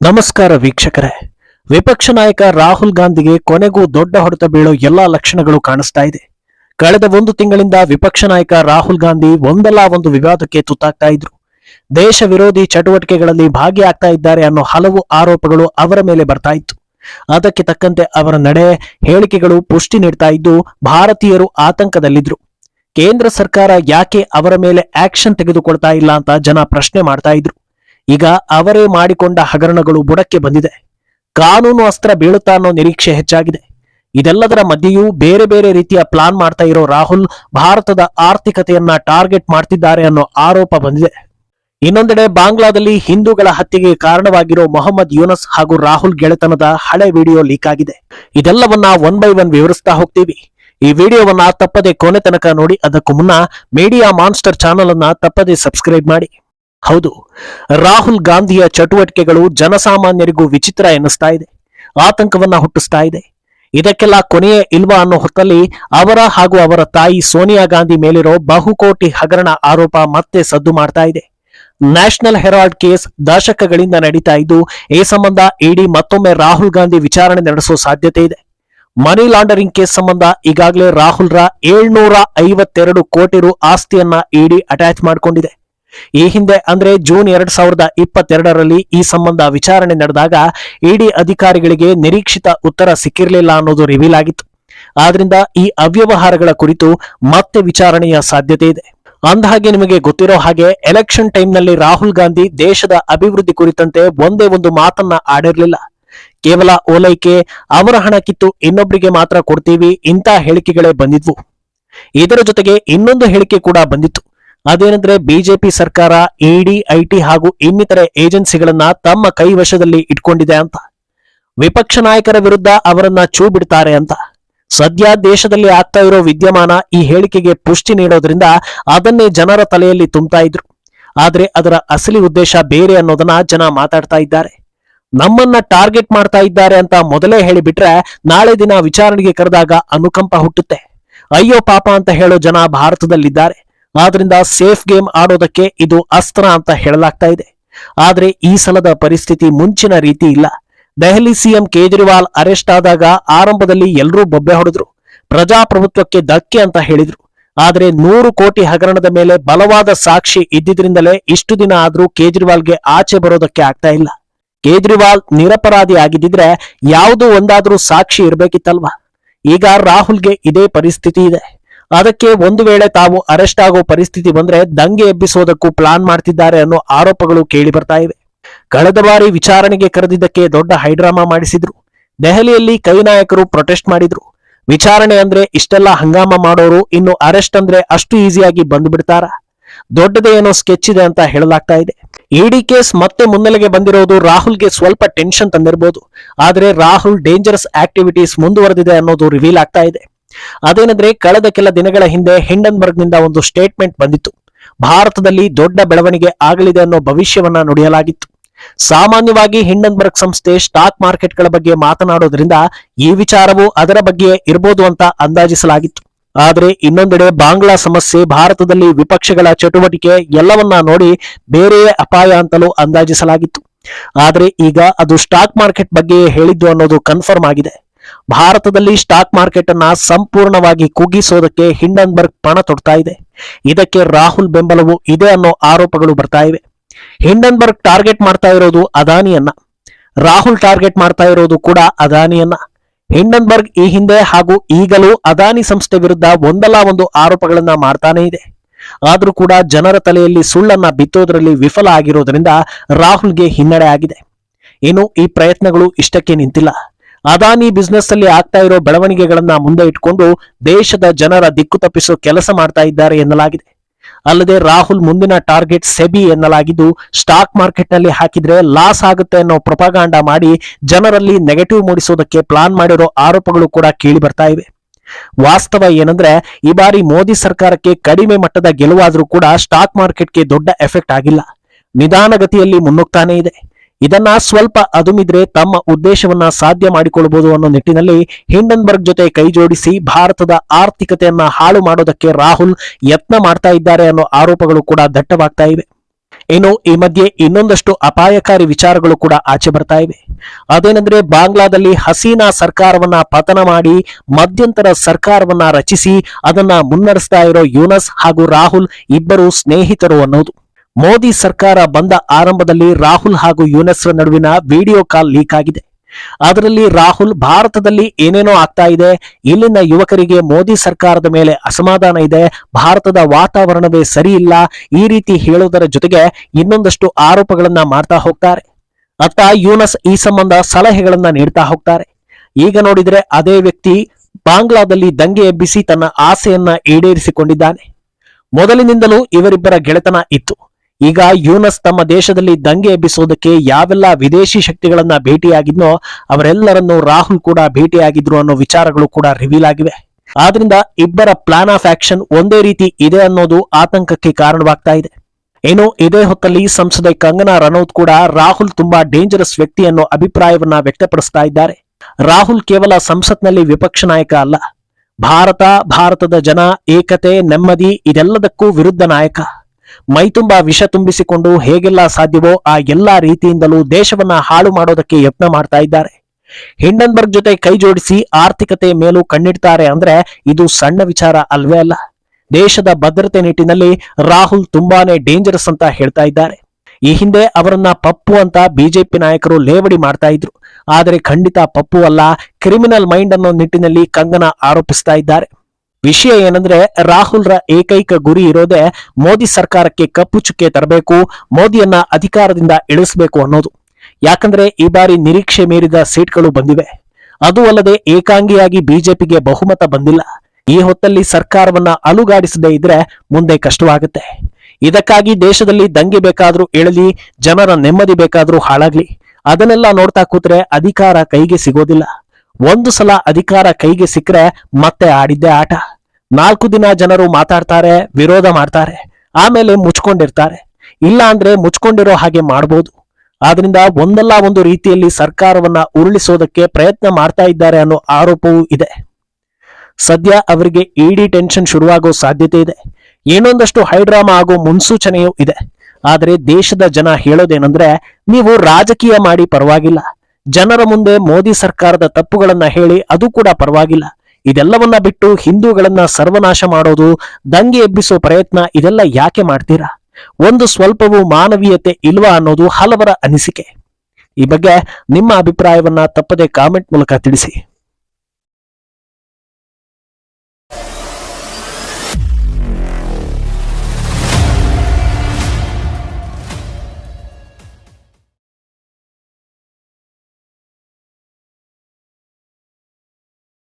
ನಮಸ್ಕಾರ ವೀಕ್ಷಕರೇ. ವಿಪಕ್ಷ ನಾಯಕ ರಾಹುಲ್ ಗಾಂಧಿಗೆ ಕೊನೆಗೂ ದೊಡ್ಡ ಹೊಡೆತ ಬೀಳೋ ಎಲ್ಲಾ ಲಕ್ಷಣಗಳು ಕಾಣಿಸ್ತಾ ಇದೆ. ಕಳೆದ ಒಂದು ತಿಂಗಳಿಂದ ವಿಪಕ್ಷ ನಾಯಕ ರಾಹುಲ್ ಗಾಂಧಿ ಒಂದಲ್ಲ ಒಂದು ವಿವಾದಕ್ಕೆ ತುತ್ತಾಗ್ತಾ ಇದ್ರು. ದೇಶ ವಿರೋಧಿ ಚಟುವಟಿಕೆಗಳಲ್ಲಿ ಭಾಗಿಯಾಗ್ತಾ ಇದ್ದಾರೆ ಅನ್ನೋ ಹಲವು ಆರೋಪಗಳು ಅವರ ಮೇಲೆ ಬರ್ತಾ ಇತ್ತು. ಅದಕ್ಕೆ ತಕ್ಕಂತೆ ಅವರ ನಡೆ, ಹೇಳಿಕೆಗಳು ಪುಷ್ಟಿ ನೀಡ್ತಾ ಇದ್ದು ಭಾರತೀಯರು ಆತಂಕದಲ್ಲಿದ್ರು. ಕೇಂದ್ರ ಸರ್ಕಾರ ಯಾಕೆ ಅವರ ಮೇಲೆ ಆಕ್ಷನ್ ತೆಗೆದುಕೊಳ್ತಾ ಇಲ್ಲ ಅಂತ ಜನ ಪ್ರಶ್ನೆ ಮಾಡ್ತಾ ಇದ್ರು. ಈಗ ಅವರೇ ಮಾಡಿಕೊಂಡ ಹಗರಣಗಳು ಬುಡಕ್ಕೆ ಬಂದಿದೆ. ಕಾನೂನು ಅಸ್ತ್ರ ಬೀಳುತ್ತಾ ಅನ್ನೋ ನಿರೀಕ್ಷೆ ಹೆಚ್ಚಾಗಿದೆ. ಇದೆಲ್ಲದರ ಮಧ್ಯೆಯೂ ಬೇರೆ ಬೇರೆ ರೀತಿಯ ಪ್ಲಾನ್ ಮಾಡ್ತಾ ಇರೋ ರಾಹುಲ್ ಭಾರತದ ಆರ್ಥಿಕತೆಯನ್ನ ಟಾರ್ಗೆಟ್ ಮಾಡ್ತಿದ್ದಾರೆ ಅನ್ನೋ ಆರೋಪ ಬಂದಿದೆ. ಇನ್ನೊಂದೆಡೆ ಬಾಂಗ್ಲಾದಲ್ಲಿ ಹಿಂದೂಗಳ ಹತ್ಯೆಗೆ ಕಾರಣವಾಗಿರೋ ಮೊಹಮ್ಮದ್ ಯೂನಸ್ ಹಾಗೂ ರಾಹುಲ್ ಗೆಳೆತನದ ಹಳೆ ವಿಡಿಯೋ ಲೀಕ್ ಆಗಿದೆ. ಇದೆಲ್ಲವನ್ನ ಒನ್ ಬೈ ಒನ್ ವಿವರಿಸ್ತಾ ಹೋಗ್ತೀವಿ. ಈ ವಿಡಿಯೋವನ್ನ ತಪ್ಪದೆ ಕೊನೆ ತನಕ ನೋಡಿ, ಅದಕ್ಕೂ ಮುನ್ನ ಮೀಡಿಯಾ ಮಾನ್ಸ್ಟರ್ ಚಾನಲ್ ಅನ್ನ ತಪ್ಪದೆ ಸಬ್ಸ್ಕ್ರೈಬ್ ಮಾಡಿ. ಹೌದು, ರಾಹುಲ್ ಗಾಂಧಿಯ ಚಟುವಟಿಕೆಗಳು ಜನಸಾಮಾನ್ಯರಿಗೂ ವಿಚಿತ್ರ ಎನ್ನಿಸ್ತಾ ಇದೆ, ಆತಂಕವನ್ನ ಹುಟ್ಟಿಸ್ತಾ ಇದೆ. ಇದಕ್ಕೆಲ್ಲ ಕೊನೆಯೇ ಇಲ್ವಾ ಅನ್ನೋ ಹೊತ್ತಲ್ಲಿ ಅವರ ಹಾಗೂ ಅವರ ತಾಯಿ ಸೋನಿಯಾ ಗಾಂಧಿ ಮೇಲಿರೋ ಬಹುಕೋಟಿ ಹಗರಣ ಆರೋಪ ಮತ್ತೆ ಸದ್ದು ಮಾಡ್ತಾ ಇದೆ. ನ್ಯಾಷನಲ್ ಹೆರಾಲ್ಡ್ ಕೇಸ್ ದಶಕಗಳಿಂದ ನಡೀತಾ ಇದ್ದು, ಈ ಸಂಬಂಧ ಇಡಿ ಮತ್ತೊಮ್ಮೆ ರಾಹುಲ್ ಗಾಂಧಿ ವಿಚಾರಣೆ ನಡೆಸೋ ಸಾಧ್ಯತೆ ಇದೆ. ಮನಿ ಲಾಂಡರಿಂಗ್ ಕೇಸ್ ಸಂಬಂಧ ಈಗಾಗಲೇ ರಾಹುಲ್ ರ ಏಳ್ನೂರ ಐವತ್ತೆರಡು ಕೋಟಿ ರು ಆಸ್ತಿಯನ್ನ ಇಡಿ ಅಟ್ಯಾಚ್ ಮಾಡಿಕೊಂಡಿದೆ. ಈ ಹಿಂದೆ ಅಂದ್ರೆ ಜೂನ್ ಎರಡ್ ಸಾವಿರದ ಇಪ್ಪತ್ತೆರಡರಲ್ಲಿ ಈ ಸಂಬಂಧ ವಿಚಾರಣೆ ನಡೆದಾಗ ಇಡಿ ಅಧಿಕಾರಿಗಳಿಗೆ ನಿರೀಕ್ಷಿತ ಉತ್ತರ ಸಿಕ್ಕಿರಲಿಲ್ಲ ಅನ್ನೋದು ರಿವೀಲ್ ಆಗಿತ್ತು. ಆದ್ರಿಂದ ಈ ಅವ್ಯವಹಾರಗಳ ಕುರಿತು ಮತ್ತೆ ವಿಚಾರಣೆಯ ಸಾಧ್ಯತೆ ಇದೆ. ಅಂದಹಾಗೆ ನಿಮಗೆ ಗೊತ್ತಿರೋ ಹಾಗೆ ಎಲೆಕ್ಷನ್ ಟೈಮ್ನಲ್ಲಿ ರಾಹುಲ್ ಗಾಂಧಿ ದೇಶದ ಅಭಿವೃದ್ಧಿ ಕುರಿತಂತೆ ಒಂದೇ ಒಂದು ಮಾತನ್ನ ಆಡಿರಲಿಲ್ಲ. ಕೇವಲ ಓಲೈಕೆ, ಅವರ ಹಣ ಕಿತ್ತು ಇನ್ನೊಬ್ಬರಿಗೆ ಮಾತ್ರ ಕೊಡ್ತೀವಿ ಇಂಥ ಹೇಳಿಕೆಗಳೇ ಬಂದಿದ್ವು. ಇದರ ಜೊತೆಗೆ ಇನ್ನೊಂದು ಹೇಳಿಕೆ ಕೂಡ ಬಂದಿತ್ತು. ಅದೇನೆಂದ್ರೆ ಬಿಜೆಪಿ ಸರ್ಕಾರ ಇಡಿ ಐಟಿ ಹಾಗೂ ಇನ್ನಿತರೆ ಏಜೆನ್ಸಿಗಳನ್ನ ತಮ್ಮ ಕೈವಶದಲ್ಲಿ ಇಟ್ಕೊಂಡಿದೆ ಅಂತ. ವಿಪಕ್ಷ ನಾಯಕರ ವಿರುದ್ಧ ಅವರನ್ನ ಚೂ ಬಿಡ್ತಾರೆ ಅಂತ. ಸದ್ಯ ದೇಶದಲ್ಲಿ ಆಗ್ತಾ ಇರೋ ವಿದ್ಯಮಾನ ಈ ಹೇಳಿಕೆಗೆ ಪುಷ್ಟಿ ನೀಡೋದ್ರಿಂದ ಅದನ್ನೇ ಜನರ ತಲೆಯಲ್ಲಿ ತುಂಬ್ತಾ ಇದ್ರು. ಆದ್ರೆ ಅದರ ಅಸಲಿ ಉದ್ದೇಶ ಬೇರೆ ಅನ್ನೋದನ್ನ ಜನ ಮಾತಾಡ್ತಾ ಇದ್ದಾರೆ. ನಮ್ಮನ್ನ ಟಾರ್ಗೆಟ್ ಮಾಡ್ತಾ ಇದ್ದಾರೆ ಅಂತ ಮೊದಲೇ ಹೇಳಿಬಿಟ್ರೆ ನಾಳೆ ದಿನ ವಿಚಾರಣೆಗೆ ಕರೆದಾಗ ಅನುಕಂಪ ಹುಟ್ಟುತ್ತೆ. ಅಯ್ಯೋ ಪಾಪ ಅಂತ ಹೇಳೋ ಜನ ಭಾರತದಲ್ಲಿದ್ದಾರೆ. ಆದ್ರಿಂದ ಸೇಫ್ ಗೇಮ್ ಆಡೋದಕ್ಕೆ ಇದು ಅಸ್ತ್ರ ಅಂತ ಹೇಳಲಾಗ್ತಾ ಇದೆ. ಆದ್ರೆ ಈ ಸಲದ ಪರಿಸ್ಥಿತಿ ಮುಂಚಿನ ರೀತಿ ಇಲ್ಲ. ದೆಹಲಿ ಸಿಎಂ ಕೇಜ್ರಿವಾಲ್ ಅರೆಸ್ಟ್ ಆದಾಗ ಆರಂಭದಲ್ಲಿ ಎಲ್ಲರೂ ಬೊಬ್ಬೆ ಹೊಡೆದ್ರು. ಪ್ರಜಾಪ್ರಭುತ್ವಕ್ಕೆ ಧಕ್ಕೆ ಅಂತ ಹೇಳಿದ್ರು. ಆದ್ರೆ ನೂರು ಕೋಟಿ ಹಗರಣದ ಮೇಲೆ ಬಲವಾದ ಸಾಕ್ಷಿ ಇದ್ದಿದ್ರಿಂದಲೇ ಇಷ್ಟು ದಿನ ಆದ್ರೂ ಕೇಜ್ರಿವಾಲ್ಗೆ ಆಚೆ ಬರೋದಕ್ಕೆ ಆಗ್ತಾ ಇಲ್ಲ. ಕೇಜ್ರಿವಾಲ್ ನಿರಪರಾಧಿ ಆಗಿದ್ದಿದ್ರೆ ಯಾವುದೋ ಒಂದಾದ್ರೂ ಸಾಕ್ಷಿ ಇರ್ಬೇಕಿತ್ತಲ್ವಾ? ಈಗ ರಾಹುಲ್ಗೆ ಇದೇ ಪರಿಸ್ಥಿತಿ ಇದೆ. ಅದಕ್ಕೆ ಒಂದು ವೇಳೆ ತಾವು ಅರೆಸ್ಟ್ ಆಗೋ ಪರಿಸ್ಥಿತಿ ಬಂದ್ರೆ ದಂಗೆ ಎಬ್ಬಿಸೋದಕ್ಕೂ ಪ್ಲಾನ್ ಮಾಡ್ತಿದ್ದಾರೆ ಅನ್ನೋ ಆರೋಪಗಳು ಕೇಳಿ ಬರ್ತಾ ಇವೆ. ಕಳೆದ ಬಾರಿ ವಿಚಾರಣೆಗೆ ಕರೆದಿದ್ದಕ್ಕೆ ದೊಡ್ಡ ಹೈಡ್ರಾಮಾ ಮಾಡಿಸಿದ್ರು. ದೆಹಲಿಯಲ್ಲಿ ಕೈ ನಾಯಕರು ಪ್ರೊಟೆಸ್ಟ್ ಮಾಡಿದ್ರು. ವಿಚಾರಣೆ ಅಂದ್ರೆ ಇಷ್ಟೆಲ್ಲ ಹಂಗಾಮ ಮಾಡೋರು ಇನ್ನು ಅರೆಸ್ಟ್ ಅಂದ್ರೆ ಅಷ್ಟು ಈಸಿಯಾಗಿ ಬಂದು ಬಿಡ್ತಾರ ದೊಡ್ಡದೇನೋ ಸ್ಕೆಚ್ ಇದೆ ಅಂತ ಹೇಳಲಾಗ್ತಾ ಇದೆ. ಇಡಿ ಕೇಸ್ ಮತ್ತೆ ಮುನ್ನೆಲೆಗೆ ಬಂದಿರೋದು ರಾಹುಲ್ಗೆ ಸ್ವಲ್ಪ ಟೆನ್ಷನ್ ತಂದಿರಬಹುದು ಆದ್ರೆ ರಾಹುಲ್ ಡೇಂಜರಸ್ ಆಕ್ಟಿವಿಟೀಸ್ ಮುಂದುವರೆದಿದೆ ಅನ್ನೋದು ರಿವೀಲ್ ಆಗ್ತಾ ಇದೆ. ಅದೇನೆಂದ್ರೆ ಕಳೆದ ಕೆಲ ದಿನಗಳ ಹಿಂದೆ ಹಿಂಡನ್ಬರ್ಗ್ನಿಂದ ಒಂದು ಸ್ಟೇಟ್ಮೆಂಟ್ ಬಂದಿತ್ತು. ಭಾರತದಲ್ಲಿ ದೊಡ್ಡ ಬೆಳವಣಿಗೆ ಆಗಲಿದೆ ಅನ್ನೋ ಭವಿಷ್ಯವನ್ನ ನುಡಿಯಲಾಗಿತ್ತು. ಸಾಮಾನ್ಯವಾಗಿ ಹಿಂಡನ್ಬರ್ಗ್ ಸಂಸ್ಥೆ ಸ್ಟಾಕ್ ಮಾರ್ಕೆಟ್ಗಳ ಬಗ್ಗೆ ಮಾತನಾಡೋದ್ರಿಂದ ಈ ವಿಚಾರವು ಅದರ ಬಗ್ಗೆ ಇರಬಹುದು ಅಂತ ಅಂದಾಜಿಸಲಾಗಿತ್ತು. ಆದರೆ ಇನ್ನೊಂದೆಡೆ ಬಾಂಗ್ಲಾ ಸಮಸ್ಯೆ ಭಾರತದಲ್ಲಿ ವಿಪಕ್ಷಗಳ ಚಟುವಟಿಕೆ ಎಲ್ಲವನ್ನ ನೋಡಿ ಬೇರೆಯೇ ಅಪಾಯ ಅಂತಲೂ ಅಂದಾಜಿಸಲಾಗಿತ್ತು. ಆದರೆ ಈಗ ಅದು ಸ್ಟಾಕ್ ಮಾರ್ಕೆಟ್ ಬಗ್ಗೆ ಹೇಳಿದ್ದು ಅನ್ನೋದು ಕನ್ಫರ್ಮ್ ಆಗಿದೆ. ಭಾರತದಲ್ಲಿ ಸ್ಟಾಕ್ ಮಾರ್ಕೆಟ್ ಅನ್ನ ಸಂಪೂರ್ಣವಾಗಿ ಕುಗ್ಗಿಸೋದಕ್ಕೆ ಹಿಂಡನ್ಬರ್ಗ್ ಪಣ ತೊಡ್ತಾ ಇದೆ. ಇದಕ್ಕೆ ರಾಹುಲ್ ಬೆಂಬಲವು ಇದೆ ಅನ್ನೋ ಆರೋಪಗಳು ಬರ್ತಾ ಇವೆ. ಹಿಂಡನ್ಬರ್ಗ್ ಟಾರ್ಗೆಟ್ ಮಾಡ್ತಾ ಇರೋದು ಅದಾನಿಯನ್ನ ರಾಹುಲ್ ಟಾರ್ಗೆಟ್ ಮಾಡ್ತಾ ಇರೋದು ಕೂಡ ಅದಾನಿಯನ್ನ ಹಿಂಡನ್ಬರ್ಗ್ ಈ ಹಿಂದೆ ಹಾಗೂ ಈಗಲೂ ಅದಾನಿ ಸಂಸ್ಥೆ ವಿರುದ್ಧ ಒಂದಲ್ಲ ಒಂದು ಆರೋಪಗಳನ್ನ ಮಾಡ್ತಾನೇ ಇದೆ. ಆದ್ರೂ ಕೂಡ ಜನರ ತಲೆಯಲ್ಲಿ ಸುಳ್ಳನ್ನ ಬಿತ್ತೋದ್ರಲ್ಲಿ ವಿಫಲ ಆಗಿರೋದ್ರಿಂದ ರಾಹುಲ್ಗೆ ಹಿನ್ನಡೆ ಆಗಿದೆ. ಇನ್ನು ಈ ಪ್ರಯತ್ನಗಳು ಇಷ್ಟಕ್ಕೆ ನಿಂತಿಲ್ಲ. ಅದಾನಿ ಬಿಸ್ನೆಸ್ ಅಲ್ಲಿ ಆಗ್ತಾ ಇರೋ ಬೆಳವಣಿಗೆಗಳನ್ನ ಮುಂದೆ ಇಟ್ಕೊಂಡು ದೇಶದ ಜನರ ದಿಕ್ಕು ತಪ್ಪಿಸೋ ಕೆಲಸ ಮಾಡ್ತಾ ಇದ್ದಾರೆ ಎನ್ನಲಾಗಿದೆ. ಅಲ್ಲದೆ ರಾಹುಲ್ ಮುಂದಿನ ಟಾರ್ಗೆಟ್ ಸೆಬಿ ಎನ್ನಲಾಗಿದ್ದು, ಸ್ಟಾಕ್ ಮಾರ್ಕೆಟ್ನಲ್ಲಿ ಹಾಕಿದ್ರೆ ಲಾಸ್ ಆಗುತ್ತೆ ಅನ್ನೋ ಪ್ರಪಗಾಂಡ ಮಾಡಿ ಜನರಲ್ಲಿ ನೆಗೆಟಿವ್ ಮೂಡಿಸೋದಕ್ಕೆ ಪ್ಲಾನ್ ಮಾಡಿರೋ ಆರೋಪಗಳು ಕೂಡ ಕೇಳಿ ಬರ್ತಾ ಇವೆ. ವಾಸ್ತವ ಏನಂದ್ರೆ, ಈ ಬಾರಿ ಮೋದಿ ಸರ್ಕಾರಕ್ಕೆ ಕಡಿಮೆ ಮಟ್ಟದ ಗೆಲುವಾದ್ರೂ ಕೂಡ ಸ್ಟಾಕ್ ಮಾರ್ಕೆಟ್ಗೆ ದೊಡ್ಡ ಎಫೆಕ್ಟ್ ಆಗಿಲ್ಲ. ನಿಧಾನಗತಿಯಲ್ಲಿ ಮುನ್ನುಗ್ತಾನೆ ಇದೆ. ಇದನ್ನ ಸ್ವಲ್ಪ ಅದುಮಿದ್ರೆ ತಮ್ಮ ಉದ್ದೇಶವನ್ನ ಸಾಧ್ಯ ಮಾಡಿಕೊಳ್ಳಬಹುದು ಅನ್ನೋ ನಿಟ್ಟಿನಲ್ಲಿ ಹಿಂಡನ್ಬರ್ಗ್ ಜೊತೆ ಕೈ ಜೋಡಿಸಿ ಭಾರತದ ಆರ್ಥಿಕತೆಯನ್ನ ಹಾಳು ಮಾಡೋದಕ್ಕೆ ರಾಹುಲ್ ಯತ್ನ ಮಾಡ್ತಾ ಇದ್ದಾರೆ ಅನ್ನೋ ಆರೋಪಗಳು ಕೂಡ ದಟ್ಟವಾಗ್ತಾ ಇವೆ. ಇನ್ನು ಈ ಮಧ್ಯೆ ಇನ್ನೊಂದಷ್ಟು ಅಪಾಯಕಾರಿ ವಿಚಾರಗಳು ಕೂಡ ಆಚೆ ಬರ್ತಾ ಇವೆ. ಅದೇನೆಂದ್ರೆ ಬಾಂಗ್ಲಾದಲ್ಲಿ ಹಸೀನಾ ಸರ್ಕಾರವನ್ನ ಪತನ ಮಾಡಿ ಮಧ್ಯಂತರ ಸರ್ಕಾರವನ್ನ ರಚಿಸಿ ಅದನ್ನ ಮುನ್ನಡೆಸ್ತಾ ಇರೋ ಯೂನಸ್ ಹಾಗೂ ರಾಹುಲ್ ಇಬ್ಬರು ಸ್ನೇಹಿತರು ಅನ್ನೋದು. ಮೋದಿ ಸರ್ಕಾರ ಬಂದ ಆರಂಭದಲ್ಲಿ ರಾಹುಲ್ ಹಾಗೂ ಯುನಸ್ ನಡುವಿನ ವಿಡಿಯೋ ಕಾಲ್ ಲೀಕ್ ಆಗಿದೆ. ಅದರಲ್ಲಿ ರಾಹುಲ್ ಭಾರತದಲ್ಲಿ ಏನೇನೋ ಆಗ್ತಾ ಇದೆ, ಇಲ್ಲಿನ ಯುವಕರಿಗೆ ಮೋದಿ ಸರ್ಕಾರದ ಮೇಲೆ ಅಸಮಾಧಾನ ಇದೆ, ಭಾರತದ ವಾತಾವರಣವೇ ಸರಿ ಇಲ್ಲ ಈ ರೀತಿ ಹೇಳುವುದರ ಜೊತೆಗೆ ಇನ್ನೊಂದಷ್ಟು ಆರೋಪಗಳನ್ನ ಮಾಡ್ತಾ ಹೋಗ್ತಾರೆ. ಅತ್ತ ಯೂನಸ್ ಈ ಸಂಬಂಧ ಸಲಹೆಗಳನ್ನ ನೀಡ್ತಾ ಹೋಗ್ತಾರೆ. ಈಗ ನೋಡಿದ್ರೆ ಅದೇ ವ್ಯಕ್ತಿ ಬಾಂಗ್ಲಾದಲ್ಲಿ ದಂಗೆ ಎಬ್ಬಿಸಿ ತನ್ನ ಆಸೆಯನ್ನ ಈಡೇರಿಸಿಕೊಂಡಿದ್ದಾನೆ. ಮೊದಲಿನಿಂದಲೂ ಇವರಿಬ್ಬರ ಗೆಳೆತನ ಇತ್ತು. ಈಗ ಯೂನಸ್ ತಮ್ಮ ದೇಶದಲ್ಲಿ ದಂಗೆ ಎಬ್ಬಿಸೋದಕ್ಕೆ ಯಾವೆಲ್ಲ ವಿದೇಶಿ ಶಕ್ತಿಗಳನ್ನ ಭೇಟಿಯಾಗಿದ್ನೋ ಅವರೆಲ್ಲರನ್ನು ರಾಹುಲ್ ಕೂಡ ಭೇಟಿಯಾಗಿದ್ರು ಅನ್ನೋ ವಿಚಾರಗಳು ಕೂಡ ರಿವೀಲ್ ಆಗಿವೆ. ಆದ್ರಿಂದ ಇಬ್ಬರ ಪ್ಲಾನ್ ಆಫ್ ಆಕ್ಷನ್ ಒಂದೇ ರೀತಿ ಇದೆ ಅನ್ನೋದು ಆತಂಕಕ್ಕೆ ಕಾರಣವಾಗ್ತಾ ಇದೆ. ಏನು ಇದೇ ಹೊತ್ತಲ್ಲಿ ಸಂಸದೆ ಕಂಗನಾ ರನೌತ್ ಕೂಡ ರಾಹುಲ್ ತುಂಬಾ ಡೇಂಜರಸ್ ವ್ಯಕ್ತಿ ಅನ್ನೋ ಅಭಿಪ್ರಾಯವನ್ನ ವ್ಯಕ್ತಪಡಿಸ್ತಾ ಇದ್ದಾರೆ. ರಾಹುಲ್ ಕೇವಲ ಸಂಸತ್ನಲ್ಲಿ ವಿಪಕ್ಷ ನಾಯಕ ಅಲ್ಲ. ಭಾರತ, ಭಾರತದ ಜನ, ಏಕತೆ, ನೆಮ್ಮದಿ ಇದೆಲ್ಲದಕ್ಕೂ ವಿರುದ್ಧ ನಾಯಕ. ಮೈತುಂಬ ವಿಷ ತುಂಬಿಸಿಕೊಂಡು ಹೇಗೆಲ್ಲ ಸಾಧ್ಯವೋ ಆ ಎಲ್ಲಾ ರೀತಿಯಿಂದಲೂ ದೇಶವನ್ನ ಹಾಳು ಮಾಡೋದಕ್ಕೆ ಯತ್ನ ಮಾಡ್ತಾ ಇದ್ದಾರೆ. ಹಿಂಡನ್ಬರ್ಗ್ ಜೊತೆ ಕೈ ಜೋಡಿಸಿ ಆರ್ಥಿಕತೆ ಮೇಲೂ ಕಣ್ಣಿಡ್ತಾರೆ ಅಂದ್ರೆ ಇದು ಸಣ್ಣ ವಿಚಾರ ಅಲ್ವೇ ಅಲ್ಲ. ದೇಶದ ಭದ್ರತೆ ನಿಟ್ಟಿನಲ್ಲಿ ರಾಹುಲ್ ತುಂಬಾನೇ ಡೇಂಜರಸ್ ಅಂತ ಹೇಳ್ತಾ ಇದ್ದಾರೆ. ಈ ಹಿಂದೆ ಅವರನ್ನ ಪಪ್ಪು ಅಂತ ಬಿಜೆಪಿ ನಾಯಕರು ಲೇವಡಿ ಮಾಡ್ತಾ ಇದ್ರು. ಆದರೆ ಖಂಡಿತ ಪಪ್ಪು ಅಲ್ಲ, ಕ್ರಿಮಿನಲ್ ಮೈಂಡ್ ಅನ್ನೋ ನಿಟ್ಟಿನಲ್ಲಿ ಕಂಗನ ಆರೋಪಿಸ್ತಾ ಇದ್ದಾರೆ. ವಿಷಯ ಏನಂದ್ರೆ ರಾಹುಲ್ರ ಏಕೈಕ ಗುರಿ ಇರೋದೇ ಮೋದಿ ಸರ್ಕಾರಕ್ಕೆ ಕಪ್ಪು ಚುಕ್ಕೆ ತರಬೇಕು, ಮೋದಿಯನ್ನ ಅಧಿಕಾರದಿಂದ ಇಳಿಸಬೇಕು ಅನ್ನೋದು. ಯಾಕಂದ್ರೆ ಈ ಬಾರಿ ನಿರೀಕ್ಷೆ ಮೀರಿದ ಸೀಟ್ಗಳು ಬಂದಿವೆ. ಅದು ಅಲ್ಲದೆ ಏಕಾಂಗಿಯಾಗಿ ಬಿಜೆಪಿಗೆ ಬಹುಮತ ಬಂದಿಲ್ಲ. ಈ ಹೊತ್ತಲ್ಲಿ ಸರ್ಕಾರವನ್ನ ಅಲುಗಾಡಿಸದೇ ಇದ್ರೆ ಮುಂದೆ ಕಷ್ಟವಾಗುತ್ತೆ. ಇದಕ್ಕಾಗಿ ದೇಶದಲ್ಲಿ ದಂಗೆ ಬೇಕಾದ್ರೂ ಇಳಲಿ, ಜನರ ನೆಮ್ಮದಿ ಬೇಕಾದ್ರೂ ಹಾಳಾಗ್ಲಿ. ಅದನ್ನೆಲ್ಲ ನೋಡ್ತಾ ಕೂತ್ರೆ ಅಧಿಕಾರ ಕೈಗೆ ಸಿಗೋದಿಲ್ಲ. ಒಂದು ಸಲ ಅಧಿಕಾರ ಕೈಗೆ ಸಿಕ್ಕರೆ ಮತ್ತೆ ಆಡಿದ್ದೇ ಆಟ. ನಾಲ್ಕು ದಿನ ಜನರು ಮಾತಾಡ್ತಾರೆ, ವಿರೋಧ ಮಾಡ್ತಾರೆ, ಆಮೇಲೆ ಮುಚ್ಕೊಂಡಿರ್ತಾರೆ. ಇಲ್ಲ ಅಂದ್ರೆ ಮುಚ್ಕೊಂಡಿರೋ ಹಾಗೆ ಮಾಡ್ಬೋದು. ಆದ್ರಿಂದ ಒಂದಲ್ಲ ಒಂದು ರೀತಿಯಲ್ಲಿ ಸರ್ಕಾರವನ್ನ ಉರುಳಿಸೋದಕ್ಕೆ ಪ್ರಯತ್ನ ಮಾಡ್ತಾ ಇದ್ದಾರೆ ಅನ್ನೋ ಆರೋಪವೂ ಇದೆ. ಸದ್ಯ ಅವರಿಗೆ ಇಡಿ ಟೆನ್ಷನ್ ಶುರುವಾಗೋ ಸಾಧ್ಯತೆ ಇದೆ. ಏನೊಂದಷ್ಟು ಹೈಡ್ರಾಮಾ ಆಗೋ ಮುನ್ಸೂಚನೆಯೂ ಇದೆ. ಆದರೆ ದೇಶದ ಜನ ಹೇಳೋದೇನಂದ್ರೆ, ನೀವು ರಾಜಕೀಯ ಮಾಡಿ ಪರವಾಗಿಲ್ಲ. ಜನರ ಮುಂದೆ ಮೋದಿ ಸರ್ಕಾರದ ತಪ್ಪುಗಳನ್ನ ಹೇಳಿ ಅದು ಕೂಡ ಪರವಾಗಿಲ್ಲ. ಇದೆಲ್ಲವನ್ನ ಬಿಟ್ಟು ಹಿಂದೂಗಳನ್ನ ಸರ್ವನಾಶ ಮಾಡೋದು, ದಂಗೆ ಎಬ್ಬಿಸೋ ಪ್ರಯತ್ನ ಇದೆಲ್ಲ ಯಾಕೆ ಮಾಡ್ತೀರಾ? ಒಂದು ಸ್ವಲ್ಪವೂ ಮಾನವೀಯತೆ ಇಲ್ವಾ ಅನ್ನೋದು ಹಲವರ ಅನಿಸಿಕೆ. ಈ ಬಗ್ಗೆ ನಿಮ್ಮ ಅಭಿಪ್ರಾಯವನ್ನ ತಪ್ಪದೆ ಕಾಮೆಂಟ್ ಮೂಲಕ ತಿಳಿಸಿ.